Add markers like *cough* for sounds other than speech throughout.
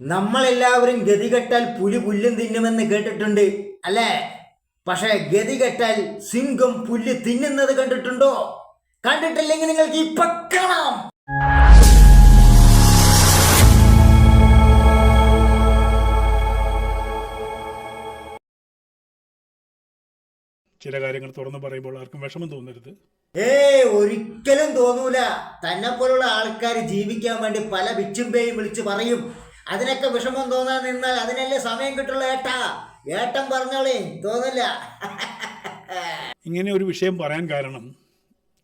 നമ്മളെല്ലാവരും ഗതികെട്ടാൽ പുലി പുല്ലും തിന്നുമെന്ന് കേട്ടിട്ടുണ്ട് അല്ലേ? പക്ഷേ ഗതികെട്ടാൽ സിംഹം പുല്ല് തിന്നുന്നത് കണ്ടിട്ടുണ്ടോ? കണ്ടിട്ടില്ലെങ്കിൽ നിങ്ങൾക്ക് ഇപ്പൊ കാണാം. ചില കാര്യങ്ങൾ തുറന്നു പറയുമ്പോൾ ആർക്കും വിഷമം തോന്നരുത്. ഏ ഒരിക്കലും തോന്നൂല. തന്നെ പോലുള്ള ആൾക്കാർ ജീവിക്കാൻ വേണ്ടി പല വിച്ചുംബേയും വിളിച്ച് പറയും അതിനൊക്കെ വിഷമം തോന്നാൻ നിന്നാൽ അതിനല്ലേ സമയം കിട്ടുള്ളൂ ഏട്ടാ. ഏട്ടൻ പറഞ്ഞോളേ തോന്നില്ല. ഇങ്ങനെ ഒരു വിഷയം പറയാൻ കാരണം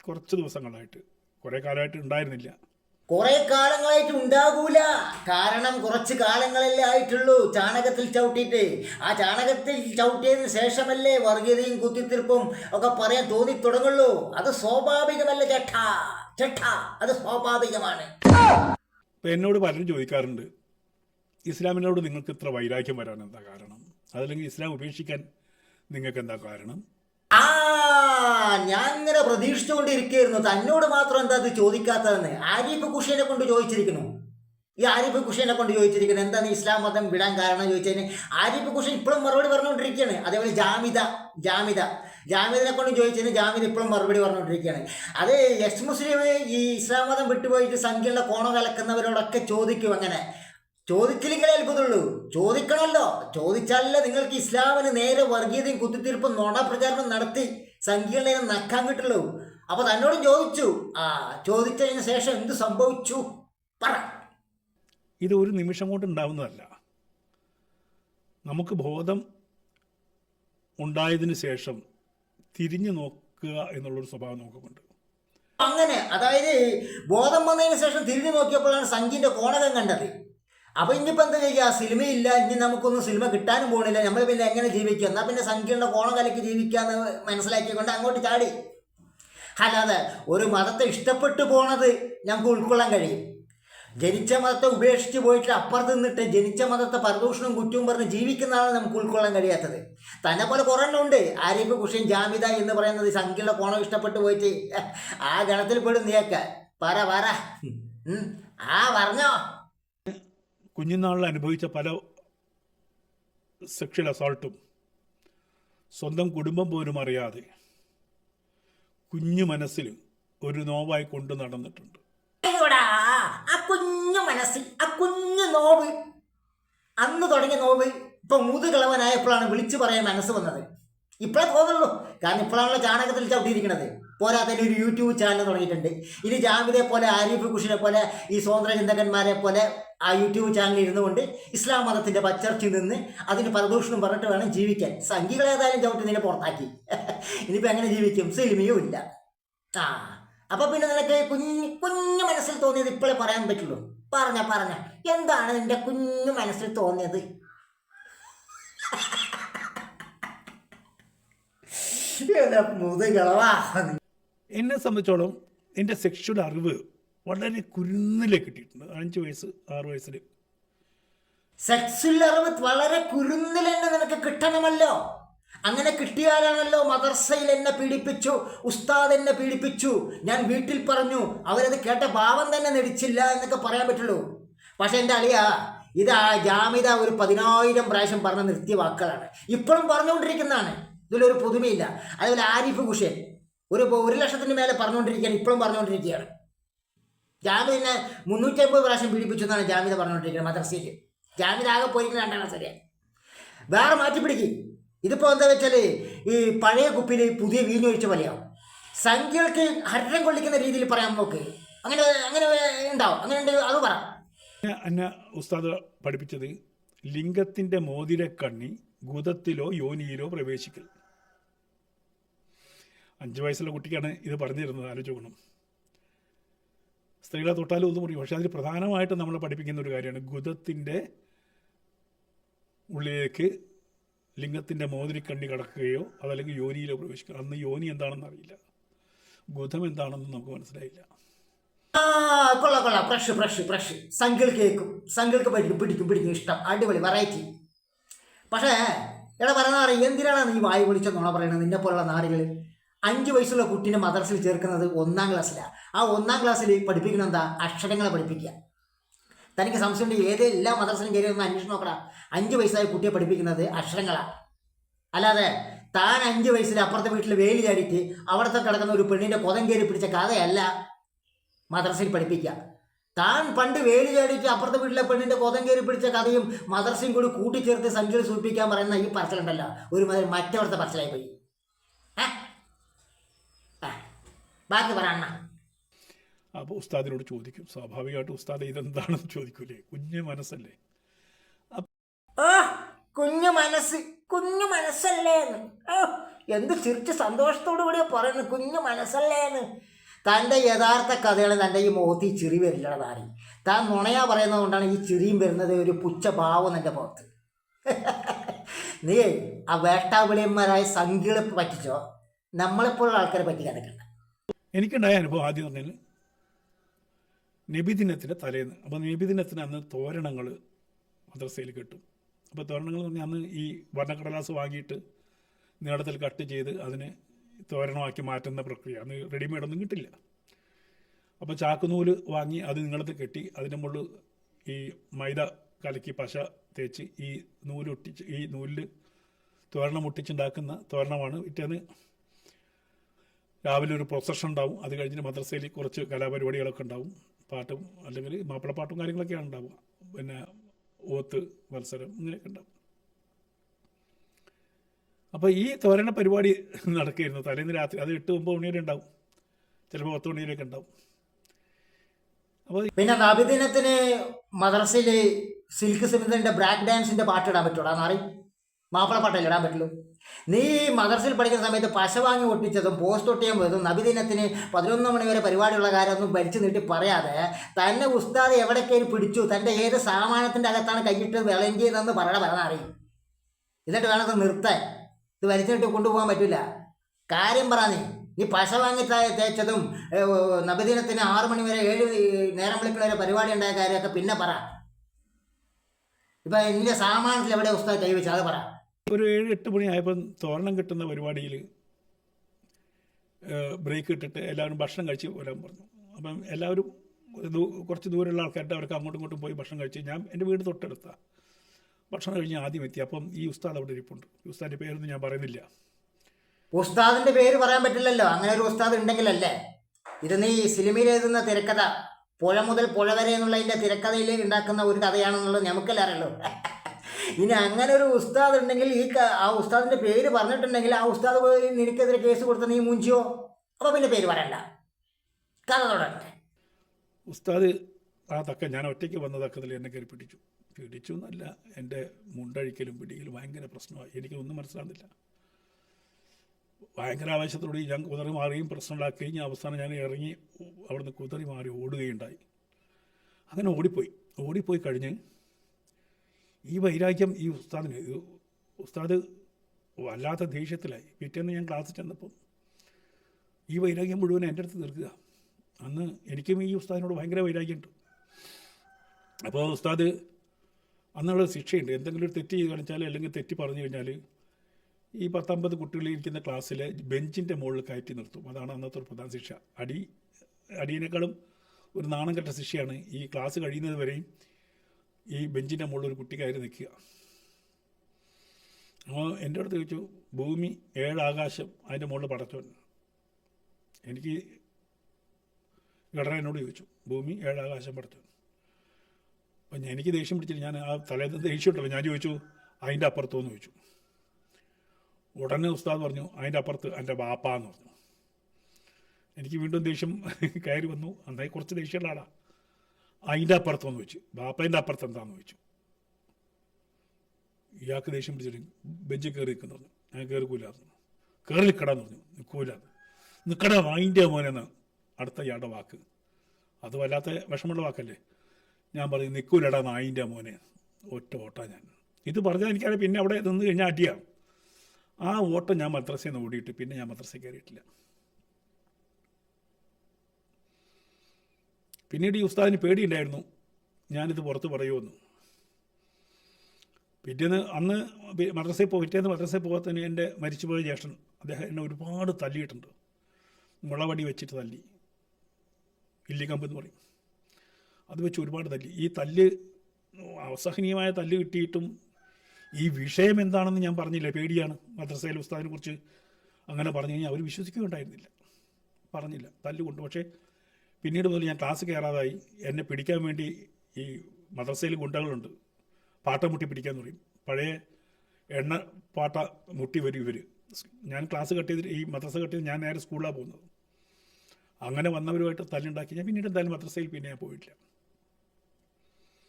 കുറച്ച് ദിവസങ്ങളായിട്ട് കുറേ കാലമായിട്ട് ഉണ്ടായിരുന്നില്ല. കുറെ കാലങ്ങളായിട്ട് ഉണ്ടാകൂല. കാരണം കുറച്ച് കാലങ്ങളല്ലേ ആയിട്ടുള്ളൂ ചാണകത്തിൽ ചവിട്ടിയിട്ട്. ആ ചാണകത്തിൽ ചവിട്ടിയതിന് ശേഷമല്ലേ വർഗീയതയും കുത്തിത്തിരിപ്പും ഒക്കെ പറയാൻ തോന്നി തുടങ്ങുള്ളൂ. അത് സ്വാഭാവികമല്ല ചേട്ടാ. ചേട്ടാ അത് സ്വാഭാവികമാണ്. എന്നോട് പലരും ചോദിക്കാറുണ്ട് ഇസ്ലാമിനോട് നിങ്ങൾക്ക് ഇത്ര വൈരാഗ്യം വരാൻ എന്താ കാരണം? അതല്ലെങ്കിൽ ഇസ്ലാം ഉപേക്ഷിക്കാൻ നിങ്ങൾക്ക് എന്താ കാരണം? ആ ഞാൻ ഇങ്ങനെ പ്രതീക്ഷിച്ചുകൊണ്ടിരിക്കുകയായിരുന്നു. തന്നോട് മാത്രം എന്താ അത് ചോദിക്കാത്തതെന്ന്? ആരിഫ് ഖുഷേനെ കൊണ്ട് ചോദിച്ചിരിക്കുന്നു. ഈ ആരിഫ് ഖുഷേനെ കൊണ്ട് ചോദിച്ചിരിക്കുന്നു. എന്താണ് ഇസ്ലാം മതം വിടാൻ കാരണം ചോദിച്ചതിന്? ആരിഫ് ഖുഷൻ ഇപ്പോഴും മറുപടി പറഞ്ഞുകൊണ്ടിരിക്കുകയാണ്. അതേപോലെ ജാമിത ജാമിത ജാമിദിനെ കൊണ്ട് ചോദിച്ചതിന് ജാമിദ് ഇപ്പോഴും മറുപടി പറഞ്ഞുകൊണ്ടിരിക്കുകയാണ്. അത് എക്സ് മുസ്ലിം ഈ ഇസ്ലാം മതം വിട്ടുപോയിട്ട് സംഖ്യയുള്ള കോണം കലക്കുന്നവരോടൊക്കെ ചോദിക്കും അങ്ങനെ. ചോദിച്ചില്ലെങ്കിലേ അത്ഭുതമുള്ളൂ. ചോദിക്കണമല്ലോ. ചോദിച്ചാലല്ലേ നിങ്ങൾക്ക് ഇസ്ലാമിന് നേരെ വർഗീയതയും കുത്തിത്തീർപ്പും നുണ പ്രചാരണം നടത്തി സംഖ്യകളെ നക്കാൻ കിട്ടുള്ളൂ. അപ്പൊ തന്നോടും ചോദിച്ചു. ആ ചോദിച്ചതിന് ശേഷം എന്ത് സംഭവിച്ചു? പറ. ഇത് ഒരു നിമിഷം കൊണ്ട് ഉണ്ടാവുന്നതല്ല. നമുക്ക് ബോധം ഉണ്ടായതിനു ശേഷം തിരിഞ്ഞു നോക്കുക എന്നുള്ളൊരു സ്വഭാവം നമുക്കുണ്ട് അങ്ങനെ അതായത് ബോധം വന്നതിന് ശേഷം തിരിഞ്ഞു നോക്കിയപ്പോഴാണ് സംഖ്യന്റെ കോണകം കണ്ടത്. അപ്പൊ ഇനിയിപ്പോ എന്താ ചെയ്യുക? സിനിമയില്ല ഇനി നമുക്കൊന്നും സിനിമ കിട്ടാനും പോകണില്ല നമ്മൾ പിന്നെ എങ്ങനെ ജീവിക്കുക? എന്നാ പിന്നെ സംഖ്യയുടെ കോണം കലക്കി ജീവിക്കാന്ന് മനസ്സിലാക്കിക്കൊണ്ട് അങ്ങോട്ട് ചാടി. അല്ലാതെ ഒരു മതത്തെ ഇഷ്ടപ്പെട്ടു പോണത് ഞങ്ങൾക്ക് ഉൾക്കൊള്ളാൻ കഴിയും. ജനിച്ച മതത്തെ ഉപേക്ഷിച്ച് പോയിട്ട് അപ്പുറത്ത് നിന്നിട്ട് ജനിച്ച മതത്തെ പരദൂഷണവും കുറ്റവും പറഞ്ഞ് ജീവിക്കുന്നതാണ് നമുക്ക് ഉൾക്കൊള്ളാൻ കഴിയാത്തത്. തന്നെ പോലെ കുറേ ഉണ്ട്. ആരിഫ് കുഷ്യൻ ജാമിത എന്ന് പറയുന്നത് സംഖ്യയുടെ കോണം ഇഷ്ടപ്പെട്ട് പോയിട്ട്. ആ ഗണത്തിൽ പെടും നീയൊക്കെ. പറ പറ. ആ പറഞ്ഞോ. കുഞ്ഞുനാളിൽ അനുഭവിച്ച പല സെക്ഷൽ അസോൾട്ടും സ്വന്തം കുടുംബം പോലും അറിയാതെ കുഞ്ഞു മനസ്സിൽ ഒരു നോവായി കൊണ്ടു നടന്നിട്ടുണ്ട്. ആ കുഞ്ഞു മനസ്സിൽ ആ കുഞ്ഞു നോവ്. അന്ന് തുടങ്ങിയ നോവ് ഇപ്പൊ മുതുകിളവനായപ്പോഴാണ് വിളിച്ചു പറയാൻ മനസ്സ് വന്നത്. ഇപ്പോഴേ തോന്നുള്ളൂ കാരണം ഇപ്പോഴാണല്ലോ ചാണകത്തിൽ ചവിട്ടിയിരിക്കുന്നത് പോരാത്തതിന് ഒരു യൂട്യൂബ് ചാനൽ തുടങ്ങിയിട്ടുണ്ട്. ഇത് ജാമിദെ പോലെ ആരിഫ് കുഷിനെ പോലെ ഈ സ്വതന്ത്ര ചിന്തകന്മാരെ പോലെ ആ യൂട്യൂബ് ചാനലിൽ ഇരുന്നു കൊണ്ട് ഇസ്ലാം മതത്തിന്റെ പച്ചർച്ചയിൽ നിന്ന് അതിന് പരദൂഷണം പറഞ്ഞിട്ട് വേണം ജീവിക്കാൻ. സംഘികൾ ഏതായാലും ചവിട്ടി നിന്നെ പുറത്താക്കി. *laughs* ഇനിയിപ്പോൾ എങ്ങനെ ജീവിക്കും? സിനിമയും ഇല്ല. ആ അപ്പോൾ പിന്നെ നിനക്ക് കുഞ്ഞു കുഞ്ഞു മനസ്സിൽ തോന്നിയത് ഇപ്പോഴേ പറയാൻ പറ്റുള്ളൂ. പറഞ്ഞ പറഞ്ഞ. എന്താണ് നിന്റെ കുഞ്ഞു മനസ്സിൽ തോന്നിയത്? *laughs* മുതുകളവാ. എന്നെ സംബന്ധിച്ചോളം എന്റെ സെക്ഷൽ അറിവ് വളരെ കുരുന്നിലെ കിട്ടിയിട്ടുണ്ട്. അഞ്ച് വയസ്സ് ആറ് വയസ്സിൽ സെക്സിൽ അറിവ് വളരെ കുരുന്നിൽ തന്നെ നിനക്ക് കിട്ടണമല്ലോ. അങ്ങനെ കിട്ടിയാലാണല്ലോ മദർസയിൽ എന്നെ പീഡിപ്പിച്ചു ഉസ്താദ് എന്നെ പീഡിപ്പിച്ചു. ഞാൻ വീട്ടിൽ പറഞ്ഞു അവരത് കേട്ട ഭാവം തന്നെ നടിച്ചില്ല എന്നൊക്കെ പറയാൻ പറ്റുള്ളൂ. പക്ഷെ എന്റെ അളിയ ഇത് ആ ജാമിത ഒരു പതിനായിരം പ്രാവശ്യം പറഞ്ഞ നിർത്തിയ വാക്കുകളാണ് ഇപ്പോഴും പറഞ്ഞുകൊണ്ടിരിക്കുന്നതാണ്. ഇതിലൊരു പുതുമയില്ല. അതുപോലെ ആരിഫ് കുഷ്യൻ ഒരു ഒരു ലക്ഷത്തിന് മേലെ പറഞ്ഞുകൊണ്ടിരിക്കുകയാണ് ഇപ്പോഴും പറഞ്ഞുകൊണ്ടിരിക്കുകയാണ്. ജാമിദിനെ മുന്നൂറ്റി അമ്പത് പ്രാവശ്യം പീഡിപ്പിച്ചു എന്നാണ് ജാമ്യത പറഞ്ഞുകൊണ്ടിരിക്കുന്നത് മദ്രസയിൽ ജാമ്യത ആകെ പോയിരിക്കുന്ന രണ്ടാം ക്ലാസ് വേറെ മാറ്റി പിടിക്കും. ഇതിപ്പോൾ എന്താ വെച്ചാൽ ഈ പഴയ കുപ്പിയിൽ പുതിയ വീഞ്ഞൊഴിച്ച പോലെയാവും. സംഖ്യകൾക്ക് ഹരം കൊള്ളിക്കുന്ന രീതിയിൽ പറയാൻ നോക്ക്. അങ്ങനെ അങ്ങനെ ഉണ്ടാവും. അങ്ങനെ ഉണ്ട് അത് പറ. എന്നെ ഉസ്താദ് പഠിപ്പിച്ചത് ലിംഗത്തിന്റെ മോതിര കണ്ണി ഗുദത്തിലോ യോനിയിലോ പ്രവേശിക്കൽ. അഞ്ച് വയസ്സുള്ള കുട്ടിക്കാണ് ഇത് പറഞ്ഞിരുന്നത്. ആലോചിക്കണം സ്ത്രീകളെ തൊട്ടാലും ഒന്നും പറയും പക്ഷേ അതിൽ പ്രധാനമായിട്ട് നമ്മൾ പഠിപ്പിക്കുന്ന ഒരു കാര്യമാണ്. ഗുദത്തിന്റെ ഉള്ളിലേക്ക് ലിംഗത്തിന്റെ മോതിരിക്കണ്ണി കടക്കുകയോ അതല്ലെങ്കിൽ യോനിയിലോ പ്രവേശിക്കുക. അന്ന് യോനി എന്താണെന്ന് അറിയില്ല. ഗുദം എന്താണെന്ന് നമുക്ക് മനസ്സിലായില്ല. കൊള്ളാം കൊള്ളാം. Fresh fresh fresh. സംഖ്യകൾ കേൾക്കും സംഖ്യകൾക്ക് പിടിക്കും പിടിക്കും പിടിക്കും. ഇഷ്ടം. അടിപൊളി വെറൈറ്റി. പക്ഷേ എടാ പറഞ്ഞ അറിയാം എന്തിനാണ് നീ വായു പൊളിച്ചെന്നോണ നുണ പറയുന്നത് നിന്നെ പോലുള്ള നാടുകൾ അഞ്ച് വയസ്സുള്ള കുട്ടീനെ മദർസിൽ ചേർക്കുന്നത് ഒന്നാം ക്ലാസ്സിലാണ് ആ ഒന്നാം ക്ലാസ്സിൽ പഠിപ്പിക്കുന്നത് എന്താ? അക്ഷരങ്ങളെ പഠിപ്പിക്കുക. തനിക്ക് സംശയമുണ്ട് ഏതേ എല്ലാ മദ്രസയിലും കയറി അന്വേഷണം നോക്കടാ. അഞ്ച് വയസ്സായ കുട്ടിയെ പഠിപ്പിക്കുന്നത് അക്ഷരങ്ങളാണ് അല്ലാതെ താൻ അഞ്ച് വയസ്സിൽ അപ്പുറത്തെ വീട്ടിൽ വേലി ചാടിയിട്ട് അവിടുത്തെ കിടക്കുന്ന ഒരു പെണ്ണിന്റെ കൊതം കയറി പിടിച്ച കഥയല്ല മദ്രസയിൽ പഠിപ്പിക്കുക. താൻ പണ്ട് വേലി ചാടിയിട്ട് അപ്പുറത്തെ വീട്ടിലെ പെണ്ണിന്റെ കൊതം കയറി പിടിച്ച കഥയും മദ്രസയും കൂടി കൂട്ടിച്ചേർത്ത് സംഖ്യയിൽ സൂചിപ്പിക്കാൻ പറയുന്ന ഈ പറച്ചിലുണ്ടല്ലോ. ഒരു മറ്റവിടുത്തെ പറച്ചിലായി പോയി ഏ? ആ, ബാക്കി പറ അണ്ണ. അപ്പോൾ ഉസ്താദിനോട് ചോദിക്കും സ്വാഭാവികമായിട്ട് ഉസ്താദ് ഇതെന്താണെന്ന് ചോദിക്കൂലേ? കുഞ്ഞു മനസ്സല്ലേ? ഓ കുഞ്ഞു മനസ്സ് കുഞ്ഞു മനസ്സല്ലേന്ന്. ഓ എന്ത് ചിരിച്ച് സന്തോഷത്തോടു കൂടിയാ പറയുന്നു കുഞ്ഞു മനസ്സല്ലേന്ന്. തന്റെ യഥാർത്ഥ കഥയാണ് തന്റെ ഈ മുഖത്ത് ഈ ചിരി വരില്ല താറി താൻ നുണയാ പറയുന്നത് കൊണ്ടാണ് ഈ ചിരിയും വരുന്നത് ഒരു പുച്ഛ ഭാവം എന്റെ മുഖത്ത്. നീ ആ വേട്ടാവിളിയന്മാരായ സംഖ്യകളെ പറ്റിച്ചോ? നമ്മളെപ്പോലുള്ള ആൾക്കാരെ പറ്റി നിൽക്കണ്ട എനിക്കുണ്ടായ അനുഭവം ആദ്യം പറഞ്ഞാൽ നബിദിനത്തിന്റെ തലേന്ന്. അപ്പോൾ നബിദിനത്തിന് അന്ന് തോരണങ്ങൾ മദ്രസയിൽ കിട്ടും. അപ്പോൾ തോരണങ്ങൾ എന്ന് പറഞ്ഞാൽ അന്ന് ഈ വർണക്കടലാസ് വാങ്ങിയിട്ട് നീളത്തിൽ കട്ട് ചെയ്ത് അതിനെ തോരണമാക്കി മാറ്റുന്ന പ്രക്രിയ. അന്ന് റെഡിമെയ്ഡ് ഒന്നും കിട്ടില്ല. അപ്പോൾ ചാക്കുനൂൽ വാങ്ങി അത് നീളത്തിൽ കെട്ടി അതിന്റെ മുകളിൽ ഈ മൈദ കലക്കി പശ തേച്ച് ഈ നൂലൊട്ടിച്ച് ഈ നൂലിൽ തോരണം ഒട്ടിച്ചുണ്ടാക്കുന്ന തോരണമാണ് പിറ്റേന്ന് രാവിലെ ഒരു പ്രൊസഷൻ ഉണ്ടാവും. അത് കഴിഞ്ഞ് മദ്രസയിൽ കുറച്ച് കലാപരിപാടികളൊക്കെ ഉണ്ടാവും. പാട്ടും അല്ലെങ്കിൽ മാപ്പിളപ്പാട്ടും കാര്യങ്ങളൊക്കെയാണ് ഉണ്ടാവുക. പിന്നെ ഓത്ത് മത്സരം ഇങ്ങനെയൊക്കെ ഉണ്ടാവും. അപ്പോൾ ഈ തോരണ പരിപാടി നടക്കുകയായിരുന്നു. തലേന്ന് രാത്രി അത് എട്ട് ഒമ്പത് മണി വരെ ഉണ്ടാവും. ചിലപ്പോൾ പത്ത് മണി വരെയൊക്കെ ഉണ്ടാവും. അപ്പോൾ പിന്നെ നബിദിനത്തിന് മദ്രസയിൽ സിൽക്ക് സിമിതന്റെ ബ്രാക്ക് ഡാൻസിന്റെ പാട്ട് ഇടാൻ പറ്റുള്ളൂ നാറി മാപ്പിള പാട്ടല്ലേ ഇടാൻ പറ്റുള്ളൂ. നീ മദർസിൽ പഠിക്കുന്ന സമയത്ത് പശ വാങ്ങി ഒട്ടിച്ചതും പോസ്റ്റ് ഒട്ടിയാൻ പോയതും നബിദിനത്തിന് പതിനൊന്ന് മണി വരെ പരിപാടിയുള്ള കാര്യമൊന്നും ഭരിച്ചു നീട്ടി പറയാതെ തന്നെ ഉസ്താദ് എവിടെ കയറി പിടിച്ചു തന്റെ ഏത് സാമാനത്തിന്റെ അകത്താണ് കൈയിട്ട് വിളഞ്ചിയതെന്ന് പറയണ പറഞ്ഞ അറിയും എന്നിട്ട് വേണം അത് നിർത്താൻ. ഇത് വലിച്ചു നീട്ടി കൊണ്ടുപോകാൻ പറ്റില്ല കാര്യം പറ നീ. പശ വാങ്ങി തേച്ചതും നബിദിനത്തിന് ആറു മണി വരെ ഏഴ് നേരം വിളിക്കുന്ന വരെ പരിപാടി ഉണ്ടായ കാര്യമൊക്കെ പിന്നെ പറ. ഇപ്പം എന്റെ സാമാനത്തിൽ എവിടെ ഉസ്താദ് കൈവച്ചു അത് പറ. ഒരു ഏഴ് എട്ട് മണി ആയപ്പോൾ തോരണം കിട്ടുന്ന പരിപാടിയിൽ ബ്രേക്ക് ഇട്ടിട്ട് എല്ലാവരും ഭക്ഷണം കഴിച്ച് വരാൻ പറഞ്ഞു. അപ്പം എല്ലാവരും കുറച്ച് ദൂരമുള്ള ആൾക്കാരുടെ അവർക്ക് അങ്ങോട്ടും ഇങ്ങോട്ടും പോയി ഭക്ഷണം കഴിച്ച് ഞാൻ എന്റെ വീട് തൊട്ടടുത്താണ് ഭക്ഷണം കഴിഞ്ഞ് ആദ്യം എത്തി. അപ്പം ഈ ഉസ്താദ് അവിടെ ഇരിപ്പുണ്ട്. ഉസ്താദിന്റെ പേരൊന്നും ഞാൻ പറയുന്നില്ല. ഉസ്താദിന്റെ പേര് പറയാൻ പറ്റില്ലല്ലോ. അങ്ങനെ ഒരു ഉസ്താദ് ഉണ്ടെങ്കിലല്ലേ? ഇത് നീ സിനിമയിൽ എഴുതുന്ന തിരക്കഥ പുഴ മുതൽ പുഴ വരെ എന്നുള്ളതിന്റെ തിരക്കഥയിൽ ഉണ്ടാക്കുന്ന ഒരു കഥയാണെന്നുള്ളത് നമുക്കല്ലേ അറിയുള്ളൂ ഇനി അങ്ങനെ ഒരു ഉസ്താദ് ഉണ്ടെങ്കിൽ ഈ ആ ഉസ്താദിന്റെ പേര് പറഞ്ഞിട്ടുണ്ടെങ്കിൽ ആ ഉസ്താദ് പോയി നിനക്കെതിരെ കേസ് കൊടുത്ത നീ മുഞ്ചിയോ? അപ്പോൾ പിന്നെ പേര് പറയണ്ട. കഥ തുടരട്ടെ. ഉസ്താദ് ആ തക്ക ഞാൻ ഒറ്റയ്ക്ക് വന്ന തക്കത്തിൽ എന്നെ കയറി പിടിച്ചു. പിടിച്ചു എന്നല്ല എന്റെ മുണ്ടഴിക്കലും പിടിക്കലും ഭയങ്കര പ്രശ്നമായി. എനിക്കൊന്നും മനസ്സിലാകുന്നില്ല ഭയങ്കര ആവേശത്തോടെ ഞാൻ കുതിറി മാറിയും പ്രശ്നമുണ്ടാക്കുകയും അവസാനം ഞാൻ ഇറങ്ങി അവിടുന്ന് കുതിറി മാറി ഓടുകയുണ്ടായി. അങ്ങനെ ഓടിപ്പോയി. ഓടിപ്പോയി കഴിഞ്ഞ് ഈ വൈരാഗ്യം ഈ ഉസ്താദിന് ഉസ്താദ് വല്ലാത്ത ദേഷ്യത്തിലായി. പിറ്റേന്ന് ഞാൻ ക്ലാസ്സിൽ ചെന്നപ്പോൾ ഈ വൈരാഗ്യം മുഴുവൻ എന്റെ അടുത്ത് തീർക്കുക അന്ന് എനിക്കും ഈ ഉസ്താദിനോട് ഭയങ്കര വൈരാഗ്യമുണ്ട് അപ്പോൾ ഉസ്താദ് അന്നുള്ള ശിക്ഷയുണ്ട്. എന്തെങ്കിലും ഒരു തെറ്റ് ചെയ്ത് കാണിച്ചാൽ അല്ലെങ്കിൽ തെറ്റ് പറഞ്ഞു കഴിഞ്ഞാൽ ഈ പത്തമ്പത് കുട്ടികളിൽ ഇരിക്കുന്ന ക്ലാസ്സിലെ ബെഞ്ചിന്റെ മുകളിൽ കയറ്റി നിർത്തും. അതാണ് അന്നത്തെ ഒരു പ്രധാന ശിക്ഷ. അടി അടിയേക്കാളും ഒരു നാണം കെട്ട ശിക്ഷയാണ് ഈ ക്ലാസ് കഴിയുന്നത് വരെയും ഈ ബെഞ്ചിന്റെ മുകളിൽ ഒരു കുട്ടി കയറി നിൽക്കുക. അപ്പോൾ എന്റെ അടുത്ത് ചോദിച്ചു ഭൂമി ഏഴാകാശം അതിന്റെ മുകളിൽ പടച്ചോൻ എനിക്ക് ഘടന എന്നോട് ചോദിച്ചു ഭൂമി ഏഴാകാശം പടച്ചോൻ അപ്പം എനിക്ക് ദേഷ്യം പിടിച്ചില്ല. ഞാൻ ആ തലേന്ന് ദേഷ്യം ഉണ്ടല്ലോ ഞാൻ ചോദിച്ചു അതിന്റെ അപ്പുറത്തോന്ന് ചോദിച്ചു. ഉടനെ ഉസ്താദ് പറഞ്ഞു അതിന്റെ അപ്പുറത്ത് എന്റെ ബാപ്പ എന്ന് പറഞ്ഞു. എനിക്ക് വീണ്ടും ദേഷ്യം കയറി വന്നു. അന്നായി കുറച്ച് ദേഷ്യമുള്ള ആളാ. അതിന്റെ അപ്പുറത്തോന്ന് ചോദിച്ചു ബാപ്പേന്റെ അപ്പുറത്ത് എന്താന്ന് ചോദിച്ചു ഇയാൾക്ക് ദേഷ്യം പിടിച്ചിട്ട് ബെഞ്ചിൽ കയറി നിൽക്കുന്നു ഞാൻ കയറിക്കൂലായിരുന്നു കയറി നിൽക്കടാന്ന് പറഞ്ഞു. നിൽക്കൂലാന്ന് നിൽക്കടാ അതിന്റെ മോനെന്ന് അടുത്ത ഇയാളുടെ വാക്ക്. അത് വല്ലാത്ത വിഷമമുള്ള വാക്കല്ലേ. ഞാൻ പറഞ്ഞു നിൽക്കൂലടാ നായിന്റെ മോനെ. ഒറ്റ ഓട്ടാ ഞാൻ. ഇത് പറഞ്ഞാൽ എനിക്കറിയാം പിന്നെ അവിടെ നിന്ന് കഴിഞ്ഞാൽ അടിയാണ് ആ ഓട്ടം ഞാൻ മദ്രസയിൽ നിന്ന് ഓടിയിട്ട് പിന്നെ ഞാൻ മദ്രസയിൽ കയറിയിട്ടില്ല. പിന്നീട് ഈ ഉസ്താദിന് പേടിയുണ്ടായിരുന്നു. ഞാനിത് പുറത്ത് പറയുമെന്ന്. പിറ്റേന്ന് അന്ന് മദ്രസയിൽ പോ പിറ്റേന്ന് മദ്രസയിൽ പോകാത്തതിന് എന്റെ മരിച്ചുപോയ ജ്യേഷ്ഠൻ അദ്ദേഹം എന്നെ ഒരുപാട് തല്ലിയിട്ടുണ്ട്. മുളവടി വെച്ചിട്ട് തല്ലി. ഇല്ലിക്കമ്പ് എന്ന് പറയും. അത് വെച്ച് ഒരുപാട് തല്ലി. ഈ തല്ല് അസഹനീയമായ തല്ല് കിട്ടിയിട്ടും ഈ വിഷയം എന്താണെന്ന് ഞാൻ പറഞ്ഞില്ല പേടിയാണ്. മദ്രസയിലെ ഉസ്താദിനെ കുറിച്ച് അങ്ങനെ പറഞ്ഞു കഴിഞ്ഞാൽ അവർ വിശ്വസിക്കുകയുണ്ടായിരുന്നില്ല. പറഞ്ഞില്ല. തല്ല് തല്ലുകൊണ്ട് പക്ഷേ പിന്നീട് മുതൽ ഞാൻ ക്ലാസ് കയറാതായി. എന്നെ പിടിക്കാൻ വേണ്ടി ഈ മദ്രസയിൽ ഗുണ്ടകളുണ്ട്. പാട്ട മുട്ടി പിടിക്കാൻ പറയും. പഴയ എണ്ണ പാട്ട മുട്ടി വരും ഇവർ ഞാൻ ക്ലാസ് കട്ട് ചെയ്തിട്ട് ഈ മദ്രസ കട്ട് ചെയ്ത് ഞാൻ നേരെ സ്കൂളിലാണ് പോകുന്നത്. അങ്ങനെ വന്നവരുമായിട്ട് തല്ലുണ്ടാക്കി. ഞാൻ പിന്നീട് എന്തായാലും മദ്രസയിൽ പിന്നെ ഞാൻ പോയിട്ടില്ല.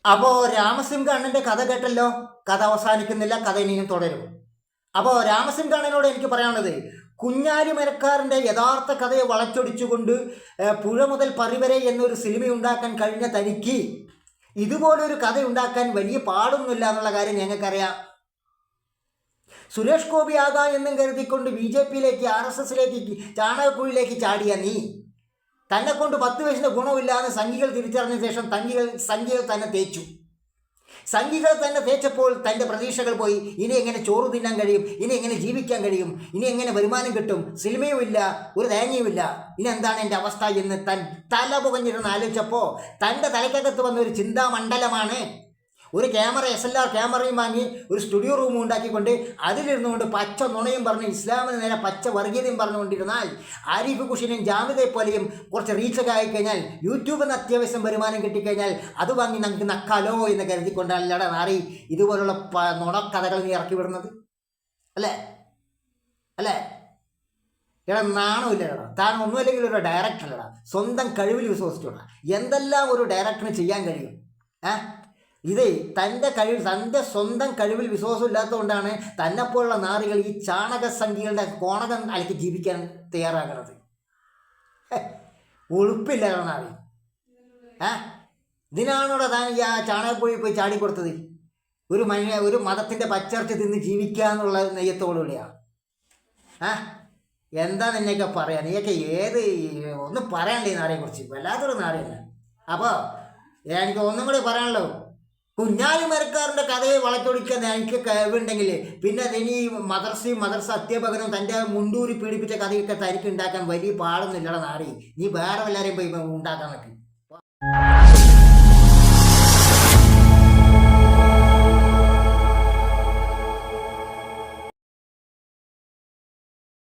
അപ്പോ രാമസിംഹ അണ്ണന്റെ കഥ കേട്ടല്ലോ? കഥ അവസാനിക്കുന്നില്ല കഥ ഇനിയും തുടരും. അപ്പോ രാമസിംഹ അണ്ണനോട് എനിക്ക് പറയാനുള്ളത് കുഞ്ഞാലി മരക്കാരന്റെ യഥാർത്ഥ കഥയെ വളച്ചൊടിച്ചുകൊണ്ട് പുഴ മുതൽ പരിവരെ എന്നൊരു സിനിമ ഉണ്ടാക്കാൻ കഴിഞ്ഞ തനിക്ക് ഇതുപോലൊരു കഥ ഉണ്ടാക്കാൻ വലിയ പാടൊന്നുമില്ല എന്നുള്ള കാര്യം ഞങ്ങൾക്കറിയാം. സുരേഷ് ഗോപി ആകാം എന്നും കരുതിക്കൊണ്ട് ബി ജെ പിയിലേക്ക് ആർ എസ് എസിലേക്ക് ചാണകക്കുഴിയിലേക്ക് ചാടിയ നീ. തന്നെ കൊണ്ട് പത്ത് വയസ്സിന്റെ ഗുണമില്ലാതെ സംഘികൾ തിരിച്ചറിഞ്ഞ ശേഷം തങ്കികൾ സംഘികൾ തന്നെ തേച്ചു. സംഘികൾ തന്നെ തേച്ചപ്പോൾ തന്റെ പ്രതീക്ഷകൾ പോയി. ഇനി എങ്ങനെ ചോറ് തിന്നാൻ കഴിയും? ഇനി എങ്ങനെ ജീവിക്കാൻ കഴിയും? ഇനി എങ്ങനെ വരുമാനം കിട്ടും? സിനിമയുമില്ല ഒരു തേങ്ങയുമില്ല. ഇനി എന്താണ് എന്റെ അവസ്ഥ എന്ന് തൻ തല പുകഞ്ഞിരുന്ന് ആലോചിച്ചപ്പോൾ തന്റെ തലക്കകത്ത് വന്ന ഒരു ചിന്താമണ്ഡലമാണ് ഒരു ക്യാമറ എസ് എൽ ആർ ക്യാമറയും വാങ്ങി ഒരു സ്റ്റുഡിയോ റൂം ഉണ്ടാക്കിക്കൊണ്ട് അതിലിരുന്നുകൊണ്ട് പച്ച നുണയും പറഞ്ഞ് ഇസ്ലാമിന് നേരെ പച്ച വർഗീയതയും പറഞ്ഞുകൊണ്ടിരുന്നാൽ ആരിഫ് കുഷിനും ജാമിതയെ പോലെയും കുറച്ച് റീച്ചൊക്കെ ആയിക്കഴിഞ്ഞാൽ യൂട്യൂബിൽ നിന്ന് അത്യാവശ്യം വരുമാനം കിട്ടിക്കഴിഞ്ഞാൽ അത് വാങ്ങി നമുക്ക് നക്കാലോ എന്ന് കരുതിക്കൊണ്ടല്ലട നാറി ഇതുപോലുള്ള നുണക്കഥകൾ നീ ഇറക്കി വിടുന്നത്? അല്ലേ? അല്ലേ? എടാ നാണമില്ലടാ താൻ ഒന്നുമല്ലെങ്കിൽ ഒരു ഡയറക്ടറല്ലടാ സ്വന്തം കഴിവിൽ വിശ്വസിച്ചോടാ. എന്തെല്ലാം ഒരു ഡയറക്ടറിന് ചെയ്യാൻ കഴിയും? ഏ? ഇത് തന്റെ കഴിവ് തന്റെ സ്വന്തം കഴിവിൽ വിശ്വാസമില്ലാത്തതുകൊണ്ടാണ് തന്നെപ്പോലുള്ള നാറികൾ ഈ ചാണക സംഖ്യകളുടെ കോണകം അലക്കി ജീവിക്കാൻ തയ്യാറാകുന്നത് ഹെ, ഉളുപ്പില്ല നാറി. ഏ? ഇതിനാണോടെ താൻ ഈ ആ ചാണകക്കുഴി പോയി ചാടിക്കൊടുത്തത്? ഒരു മനുഷ്യ ഒരു മതത്തിന്റെ പച്ചർച്ച തിന്ന് ജീവിക്കുക എന്നുള്ള നെയ്യത്തോടുകൂടിയാണ് ആ എന്താ നിന്നെയൊക്കെ പറയാ? നീയൊക്കെ ഏത് ഒന്നും പറയണ്ടേ ഈ നാടിനെ കുറിച്ച് വല്ലാത്തൊരു നാറിയല്ല അപ്പോൾ എനിക്ക് ഒന്നും കൂടി പറയാനുള്ളൂ. കുഞ്ഞാലി മരക്കാരന്റെ കഥയെ വളച്ചൊടിക്കാൻ എനിക്ക് കഴിവുണ്ടെങ്കിൽ പിന്നെ അതിന് ഈ മദർസയും മദർസ അധ്യാപകനും തന്റെ മുണ്ടൂരി പീഡിപ്പിച്ച കഥയൊക്കെ തനിക്ക് ഉണ്ടാക്കാൻ വലിയ പാടൊന്നുമില്ലട നാടി. നീ വേറെ എല്ലാവരെയും പോയി ഉണ്ടാക്കാൻ പറ്റും